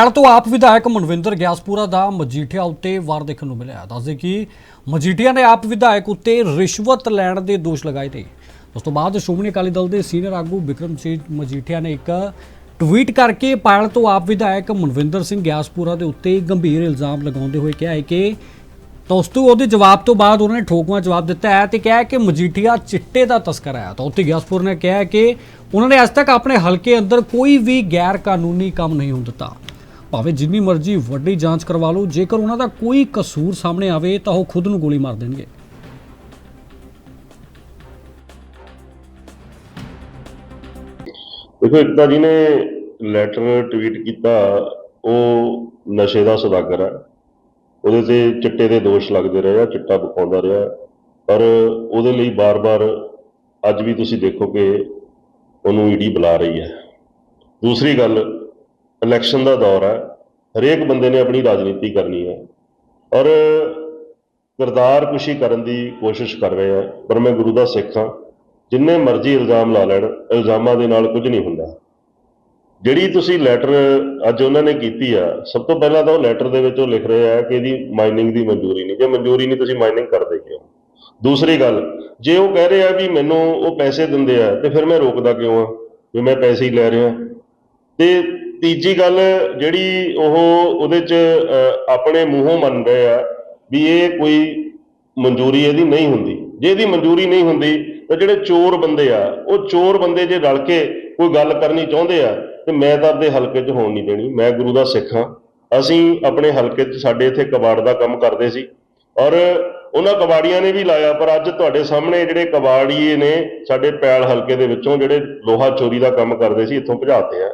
ਨਾਲ ਤੋਂ ਆਪ ਵਿਧਾਇਕ ਮਨਵਿੰਦਰ ਗਿਆਸਪੁਰਾ ਦਾ ਮਜੀਠੀਆ ਉੱਤੇ ਵਾਰ ਦੇਖਣ ਨੂੰ ਮਿਲਿਆ। ਦੱਸਦੇ ਕਿ ਮਜੀਠੀਆ ਨੇ ਆਪ ਵਿਧਾਇਕ ਉੱਤੇ ਰਿਸ਼ਵਤ ਲੈਣ ਦੇ ਦੋਸ਼ ਲਗਾਏ ਤੇ ਉਸ ਤੋਂ ਬਾਅਦ ਸ਼੍ਰੋਮਣੀ ਅਕਾਲੀ ਦਲ ਦੇ ਸੀਨੀਅਰ ਆਗੂ ਵਿਕਰਮ ਸਿੰਘ ਮਜੀਠੀਆ ਨੇ ਇੱਕ ਟਵੀਟ ਕਰਕੇ ਪਾਇਲ ਤੋਂ ਆਪ ਵਿਧਾਇਕ ਮਨਵਿੰਦਰ ਸਿੰਘ ਗਿਆਸਪੁਰਾ ਦੇ ਉੱਤੇ ਗੰਭੀਰ ਇਲਜ਼ਾਮ ਲਗਾਉਂਦੇ ਹੋਏ ਕਿਹਾ ਹੈ ਕਿ ਤਾਂ ਉਸ ਤੋਂ ਉਹਦੇ ਜਵਾਬ ਤੋਂ ਬਾਅਦ ਉਹਨਾਂ ਨੇ ਠੋਕਵਾਂ ਜਵਾਬ ਦਿੱਤਾ ਹੈ ਤੇ ਕਿਹਾ ਕਿ ਮਜੀਠੀਆ ਚਿੱਟੇ ਦਾ ਤਸਕਰ ਹੈ ਤਾਂ ਉੱਤੇ ਗਿਆਸਪੁਰ ਨੇ ਕਿਹਾ ਕਿ ਉਹਨਾਂ ਨੇ ਅੱਜ ਤੱਕ ਆਪਣੇ ਹਲਕੇ ਅੰਦਰ ਕੋਈ ਵੀ ਗੈਰ ਕਾਨੂੰਨੀ ਕੰਮ ਨਹੀਂ ਹੋਣ ਦਿੱਤਾ। ਭਾਵੇਂ ਜਿੰਨੀ ਮਰਜ਼ੀ ਵੱਡੀ ਜਾਂਚ ਕਰਵਾ ਲਓ, ਜੇਕਰ ਉਹਨਾਂ ਦਾ ਕੋਈ ਕਸੂਰ ਸਾਹਮਣੇ ਆਵੇ, ਤਾਂ ਉਹ ਖੁਦ ਨੂੰ ਗੋਲੀ ਮਾਰ ਦੇਣਗੇ। ਦੇਖੋ, ਇੱਕ ਤਾਂ ਜਿਹਨੇ ਲੈਟਰ ਟਵੀਟ ਕੀਤਾ, ਉਹ ਨਸ਼ੇ ਦਾ ਸੌਦਾਗਰ ਹੈ। ਉਹਦੇ ਤੇ ਚਿੱਟੇ ਦੇ ਦੋਸ਼ ਲੱਗਦੇ ਰਹੇ ਆ, ਚਿੱਟਾ ਬਖਾਉਂਦਾ ਰਿਹਾ। ਪਰ ਉਹਦੇ ਲਈ ਬਾਰ-ਬਾਰ ਅੱਜ ਵੀ ਤੁਸੀਂ ਦੇਖੋ ਕਿ ਉਹਨੂੰ ਈਡੀ ਬੁਲਾ ਰਹੀ ਹੈ। ਦੂਸਰੀ ਗੱਲ ਇਲੈਕਸ਼ਨ ਦਾ ਦੌਰ ਹੈ, ਹਰੇਕ ਬੰਦੇ ਨੇ ਆਪਣੀ ਰਾਜਨੀਤੀ ਕਰਨੀ ਹੈ ਔਰ ਕਿਰਦਾਰ ਕੁਸ਼ੀ ਕਰਨ ਦੀ ਕੋਸ਼ਿਸ਼ ਕਰ ਰਹੇ ਆ ਪਰ ਮੈਂ ਗੁਰੂ ਦਾ ਸਿੱਖ ਹਾਂ, ਜਿੰਨੇ ਮਰਜ਼ੀ ਇਲਜ਼ਾਮ ਲਾ ਲੈਣ, ਇਲਜ਼ਾਮਾਂ ਦੇ ਨਾਲ ਕੁਝ ਨਹੀਂ ਹੁੰਦਾ। ਜਿਹੜੀ ਤੁਸੀਂ ਲੈਟਰ ਅੱਜ ਉਹਨਾਂ ਨੇ ਕੀਤੀ ਆ, ਸਭ ਤੋਂ ਪਹਿਲਾਂ ਤਾਂ ਉਹ ਲੈਟਰ ਦੇ ਵਿੱਚ ਉਹ ਲਿਖ ਰਹੇ ਆ ਕਿ ਇਹਦੀ ਮਾਈਨਿੰਗ ਦੀ ਮਨਜ਼ੂਰੀ ਨਹੀਂ, ਜੇ ਮਨਜ਼ੂਰੀ ਨਹੀਂ ਤੁਸੀਂ ਮਾਈਨਿੰਗ ਕਰਦੇ ਕਿਉਂ? ਦੂਸਰੀ ਗੱਲ, ਜੇ ਉਹ ਕਹਿ ਰਹੇ ਆ ਵੀ ਮੈਨੂੰ ਉਹ ਪੈਸੇ ਦਿੰਦੇ ਆ, ਤੇ ਫਿਰ ਮੈਂ ਰੋਕਦਾ ਕਿਉਂ ਆ? ਵੀ ਮੈਂ ਪੈਸੇ ਹੀ ਲੈ ਰਿਹਾ। ਤੇ ਤੀਜੀ ਗੱਲ ਜਿਹੜੀ ਉਹ ਉਹਦੇ ਚ ਆਪਣੇ ਮੂੰਹੋਂ ਮੰਨ ਰਹੇ ਆ ਵੀ ਇਹ ਕੋਈ ਮਨਜ਼ੂਰੀ ਇਹਦੀ ਨਹੀਂ ਹੁੰਦੀ। ਜੇ ਇਹਦੀ ਮਨਜ਼ੂਰੀ ਨਹੀਂ ਹੁੰਦੀ, ਤਾਂ ਜਿਹੜੇ ਚੋਰ ਬੰਦੇ ਆ, ਉਹ ਚੋਰ ਬੰਦੇ ਜੇ ਰਲ ਕੇ ਕੋਈ ਗੱਲ ਕਰਨੀ ਚਾਹੁੰਦੇ ਆ, ਤੇ ਮੈਂ ਤਾਂ ਆਪਦੇ ਹਲਕੇ 'ਚ ਹੋਣ ਨਹੀਂ ਦੇਣੀ। ਮੈਂ ਗੁਰੂ ਦਾ ਸਿੱਖ ਹਾਂ। ਅਸੀਂ ਆਪਣੇ ਹਲਕੇ 'ਚ, ਸਾਡੇ ਇੱਥੇ ਕਬਾੜ ਦਾ ਕੰਮ ਕਰਦੇ ਸੀ। ਔਰ ਉਹਨਾਂ ਕਬਾੜੀਆਂ ਨੇ ਵੀ ਲਾਇਆ, ਪਰ ਅੱਜ ਤੁਹਾਡੇ ਸਾਹਮਣੇ ਜਿਹੜੇ ਕਬਾੜੀਏ ਨੇ, ਸਾਡੇ ਪੈਲ ਹਲਕੇ ਦੇ ਵਿੱਚੋਂ ਜਿਹੜੇ ਲੋਹਾ ਚੋਰੀ ਦਾ ਕੰਮ ਕਰਦੇ ਸੀ, ਇੱਥੋਂ ਭਜਾਤੇ ਆ।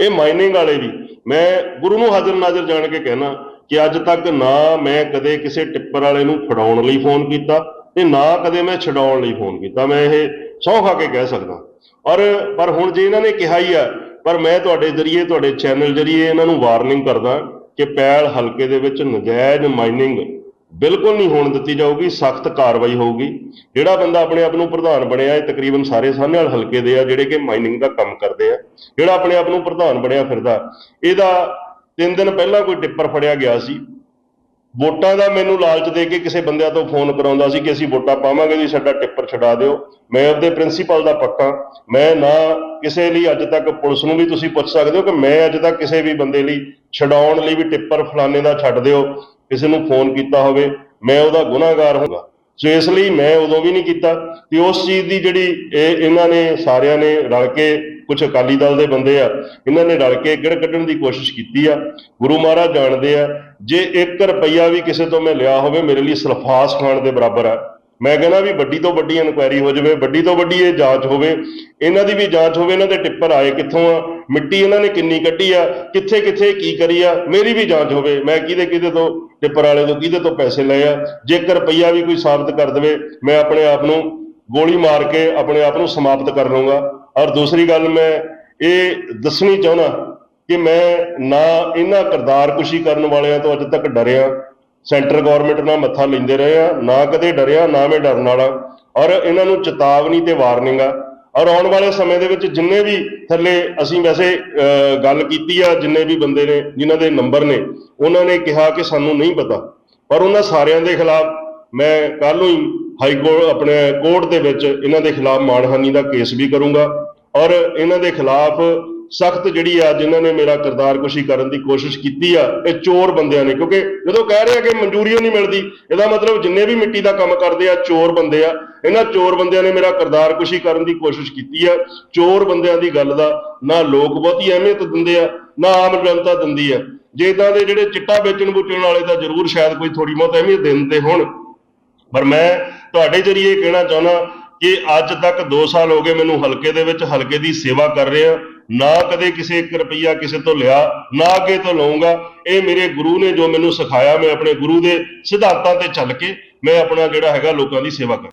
ਇਹ ਮਾਈਨਿੰਗ ਵਾਲੇ ਵੀ ਮੈਂ ਗੁਰੂ ਨੂੰ ਹਾਜ਼ਰ ਨਾਜ਼ਰ ਜਾਣ ਕੇ ਕਹਿਣਾ ਕਿ ਅੱਜ ਤੱਕ ਨਾ ਮੈਂ ਕਦੇ ਕਿਸੇ ਟਿੱਪਰ ਵਾਲੇ ਨੂੰ ਫੜਾਉਣ ਲਈ ਫੋਨ ਕੀਤਾ ਤੇ ਨਾ ਕਦੇ ਮੈਂ ਛਡਾਉਣ ਲਈ ਫੋਨ ਕੀਤਾ। ਮੈਂ ਇਹ ਸਹੁੰ ਖਾ ਕੇ ਕਹਿ ਸਕਦਾ। ਔਰ, ਪਰ ਹੁਣ ਜੇ ਇਹਨਾਂ ਨੇ ਕਿਹਾ ਹੀ ਆ, ਪਰ ਮੈਂ ਤੁਹਾਡੇ ਜ਼ਰੀਏ, ਤੁਹਾਡੇ ਚੈਨਲ ਜ਼ਰੀਏ ਇਹਨਾਂ ਨੂੰ ਵਾਰਨਿੰਗ ਕਰਦਾ ਕਿ ਪੈਲ ਹਲਕੇ ਦੇ ਵਿੱਚ ਨਜਾਇਜ਼ ਮਾਈਨਿੰਗ ਬਿਲਕੁਲ ਨਹੀਂ ਹੋਣ ਦਿੱਤੀ ਜਾਊਗੀ, ਸਖਤ ਕਾਰਵਾਈ ਹੋਊਗੀ। ਜਿਹੜਾ ਬੰਦਾ ਆਪਣੇ ਆਪ ਨੂੰ ਪ੍ਰਧਾਨ ਬਣਿਆ, ਇਹ ਤਕਰੀਬਨ ਸਾਰੇ ਸਾਹਮਣੇ ਹਲਕੇ ਦੇ ਆ, ਜਿਹੜੇ ਕਿ ਮਾਈਨਿੰਗ ਦਾ ਕੰਮ ਕਰਦੇ ਆ। ਜਿਹੜਾ ਆਪਣੇ ਆਪ ਨੂੰ ਪ੍ਰਧਾਨ ਬਣਿਆ ਫਿਰਦਾ, ਇਹਦਾ ਤਿੰਨ ਦਿਨ ਪਹਿਲਾਂ ਕੋਈ ਟਿੱਪਰ ਫੜਿਆ ਗਿਆ ਸੀ। ਵੋਟਾਂ ਦਾ ਮੈਨੂੰ ਲਾਲਚ ਦੇ ਕੇ ਕਿਸੇ ਬੰਦਿਆਂ ਤੋਂ ਫੋਨ ਕਰਾਉਂਦਾ ਸੀ ਕਿ ਅਸੀਂ ਵੋਟਾਂ ਪਾਵਾਂਗੇ ਜੀ ਸਾਡਾ ਟਿੱਪਰ ਛਡਾ ਦਿਓ। ਮੈਂ ਉਹਦੇ ਪ੍ਰਿੰਸੀਪਲ ਦਾ ਪੱਕਾ। ਮੈਂ ਨਾ ਕਿਸੇ ਲਈ ਅੱਜ ਤੱਕ ਪੁਲਿਸ ਨੂੰ ਵੀ ਤੁਸੀਂ ਪੁੱਛ ਸਕਦੇ ਹੋ ਕਿ ਮੈਂ ਅੱਜ ਤੱਕ ਕਿਸੇ ਵੀ ਬੰਦੇ ਲਈ ਛਡਾਉਣ ਲਈ ਵੀ ਟਿੱਪਰ ਫਲਾਣੇ ਦਾ ਛੱਡ ਦਿਓ। ਕਿਸੇ ਨੂੰ ਫੋਨ ਕੀਤਾ ਹੋਵੇ, ਮੈਂ ਉਹਦਾ ਗੁਨਾਹਗਾਰ ਹੋਊਗਾ। ਸੋ ਇਸ ਲਈ ਮੈਂ ਉਦੋਂ ਵੀ ਨਹੀਂ ਕੀਤਾ। ਤੇ ਉਸ ਚੀਜ਼ ਦੀ ਜਿਹੜੀ ਇਹ ਇਹਨਾਂ ਨੇ ਸਾਰਿਆਂ ਨੇ ਰਲ ਕੇ ਕੁਝ ਅਕਾਲੀ ਦਲ ਦੇ ਬੰਦੇ ਆ, ਇਹਨਾਂ ਨੇ ਰਲ ਕੇ ਗਿੜ ਕੱਢਣ ਦੀ ਕੋਸ਼ਿਸ਼ ਕੀਤੀ ਆ। ਗੁਰੂ ਮਹਾਰਾਜ ਜਾਣਦੇ ਆ, ਜੇ 1 ਰੁਪਈਆ ਵੀ ਕਿਸੇ ਤੋਂ ਮੈਂ ਲਿਆ ਹੋਵੇ, ਮੇਰੇ ਲਈ ਸਲਫਾਸ ਖਾਣ ਦੇ ਬਰਾਬਰ ਆ। ਮੈਂ ਕਹਿੰਦਾ ਵੀ ਵੱਡੀ ਤੋਂ ਵੱਡੀ ਇਨਕੁਆਇਰੀ ਹੋ ਜਾਵੇ, ਵੱਡੀ ਤੋਂ ਵੱਡੀ ਇਹ ਜਾਂਚ ਹੋਵੇ। ਇਹਨਾਂ ਦੀ ਵੀ ਜਾਂਚ ਹੋਵੇ, ਇਹਨਾਂ ਦੇ ਟਿੱਪਰ ਆਏ ਕਿੱਥੋਂ ਆ? ਮਿੱਟੀ ਇਹਨਾਂ ਨੇ ਕਿੰਨੀ ਕੱਢੀ ਆ, ਕਿੱਥੇ ਕਿੱਥੇ ਕੀ ਕਰੀ ਆ, ਮੇਰੀ ਵੀ ਜਾਂਚ ਹੋਵੇ, ਮੈਂ ਕਿਹਦੇ ਕਿਹਦੇ ਤੋਂ, ਟਿੱਪਰ ਵਾਲੇ ਤੋਂ ਕਿਹਦੇ ਤੋਂ ਪੈਸੇ ਲਏ ਆ, ਜੇਕਰ ਰੁਪਈਆ ਵੀ ਕੋਈ ਸਾਬਤ ਕਰ ਦੇਵੇ, ਮੈਂ ਆਪਣੇ ਆਪ ਨੂੰ ਗੋਲੀ ਮਾਰ ਕੇ ਆਪਣੇ ਆਪ ਨੂੰ ਸਮਾਪਤ ਕਰ ਲਵਾਂਗਾ ਔਰ ਦੂਸਰੀ ਗੱਲ ਮੈਂ ਇਹ ਦੱਸਣੀ ਚਾਹੁੰਦਾ ਕਿ ਮੈਂ ਨਾ ਇਹਨਾਂ ਕਰਦਾਰਕੁਸ਼ੀ ਕਰਨ ਵਾਲਿਆਂ ਤੋਂ ਅੱਜ ਤੱਕ ਡਰਿਆ। ਸੈਂਟਰ ਗਵਰਨਮੈਂਟ ਨਾਲ ਮੱਥਾ ਲੈਂਦੇ ਰਹੇ ਆ, ਨਾ ਕਦੇ ਡਰਿਆ, ਨਾ ਮੈਂ ਡਰਨ ਵਾਲਾ। ਔਰ ਇਹਨਾਂ ਨੂੰ ਚੇਤਾਵਨੀ ਤੇ ਵਾਰਨਿੰਗ ਆ। ਔਰ ਆਉਣ ਵਾਲੇ ਸਮੇਂ ਦੇ ਵਿੱਚ ਜਿੰਨੇ ਵੀ ਥੱਲੇ ਅਸੀਂ ਵੈਸੇ ਗੱਲ ਕੀਤੀ ਆ, ਜਿੰਨੇ ਵੀ ਬੰਦੇ ਨੇ, ਜਿਨ੍ਹਾਂ ਦੇ ਨੰਬਰ ਨੇ, ਉਹਨਾਂ ਨੇ ਕਿਹਾ ਕਿ ਸਾਨੂੰ ਨਹੀਂ ਪਤਾ। ਪਰ ਉਹਨਾਂ ਸਾਰਿਆਂ ਦੇ ਖਿਲਾਫ ਮੈਂ ਕੱਲ ਨੂੰ ਹੀ ਹਾਈ ਕੋਰਟ ਆਪਣੇ ਕੋਰਟ ਦੇ ਵਿੱਚ ਇਹਨਾਂ ਦੇ ਖਿਲਾਫ ਮਾਣਹਾਨੀ ਦਾ ਕੇਸ ਵੀ ਕਰੂੰਗਾ। ਔਰ ਇਹਨਾਂ ਦੇ ਖਿਲਾਫ ਸਖਤ ਜਿਹੜੀ ਆ ਜਿਨ੍ਹਾਂ ਨੇ ਮੇਰਾ ਕਿਰਦਾਰ ਕੁਸ਼ੀ ਕਰਨ ਦੀ ਕੋਸ਼ਿਸ਼ ਕੀਤੀ ਆ, ਇਹ ਚੋਰ ਬੰਦਿਆਂ ਨੇ। ਕਿਉਂਕਿ ਜਦੋਂ ਕਹਿ ਰਹੇ ਆ ਕਿ ਮਨਜ਼ੂਰੀ ਨਹੀਂ ਮਿਲਦੀ, ਇਹਦਾ ਮਤਲਬ ਜਿੰਨੇ ਵੀ ਮਿੱਟੀ ਦਾ ਕੰਮ ਕਰਦੇ ਆ, ਚੋਰ ਬੰਦੇ ਆ, ਇਹਨਾਂ ਚੋਰ ਬੰਦਿਆਂ ਨੇ ਮੇਰਾ ਕਿਰਦਾਰ ਕੁਸ਼ੀ ਕਰਨ ਦੀ ਕੋਸ਼ਿਸ਼ ਕੀਤੀ ਆ। ਚੋਰ ਬੰਦਿਆਂ ਦੀ ਗੱਲ ਦਾ ਨਾ ਲੋਕ ਬਹੁਤੀ ਅਹਿਮੀਅਤ ਦਿੰਦੇ ਆ, ਨਾ ਆਮ ਜਨਤਾ ਦਿੰਦੀ ਆ। ਜੇ ਇਦਾਂ ਦੇ ਜਿਹੜੇ ਚਿੱਟਾ ਵੇਚਣ ਬੁੱਚਣ ਵਾਲੇ ਤਾਂ ਜ਼ਰੂਰ ਸ਼ਾਇਦ ਕੋਈ ਥੋੜੀ ਬਹੁਤ ਅਹਿਮੀਅਤ ਦਿੰਦੇ ਹੋਣ। ਪਰ ਮੈਂ ਤੁਹਾਡੇ ਜਰੀਏ ਕਹਿਣਾ ਚਾਹੁੰਦਾ ਕਿ ਅੱਜ ਤੱਕ 2 ਸਾਲ ਹੋ ਗਏ ਮੈਨੂੰ ਹਲਕੇ ਦੇ ਵਿੱਚ ਹਲਕੇ ਦੀ ਸੇਵਾ ਕਰ ਰਿਹਾ ਨਾ ਕਦੇ ਕਿਸੇ 1 ਰੁਪਈਆ ਕਿਸੇ ਤੋਂ ਲਿਆ, ਨਾ ਅੱਗੇ ਤੋਂ ਲਵਾਂਗਾ ਇਹ ਮੇਰੇ ਗੁਰੂ ਨੇ ਜੋ ਮੈਨੂੰ ਸਿਖਾਇਆ, ਮੈਂ ਆਪਣੇ ਗੁਰੂ ਦੇ ਸਿਧਾਂਤਾਂ ਤੇ ਚੱਲ ਕੇ ਮੈਂ ਆਪਣਾ ਜਿਹੜਾ ਹੈਗਾ ਲੋਕਾਂ ਦੀ ਸੇਵਾ ਕਰ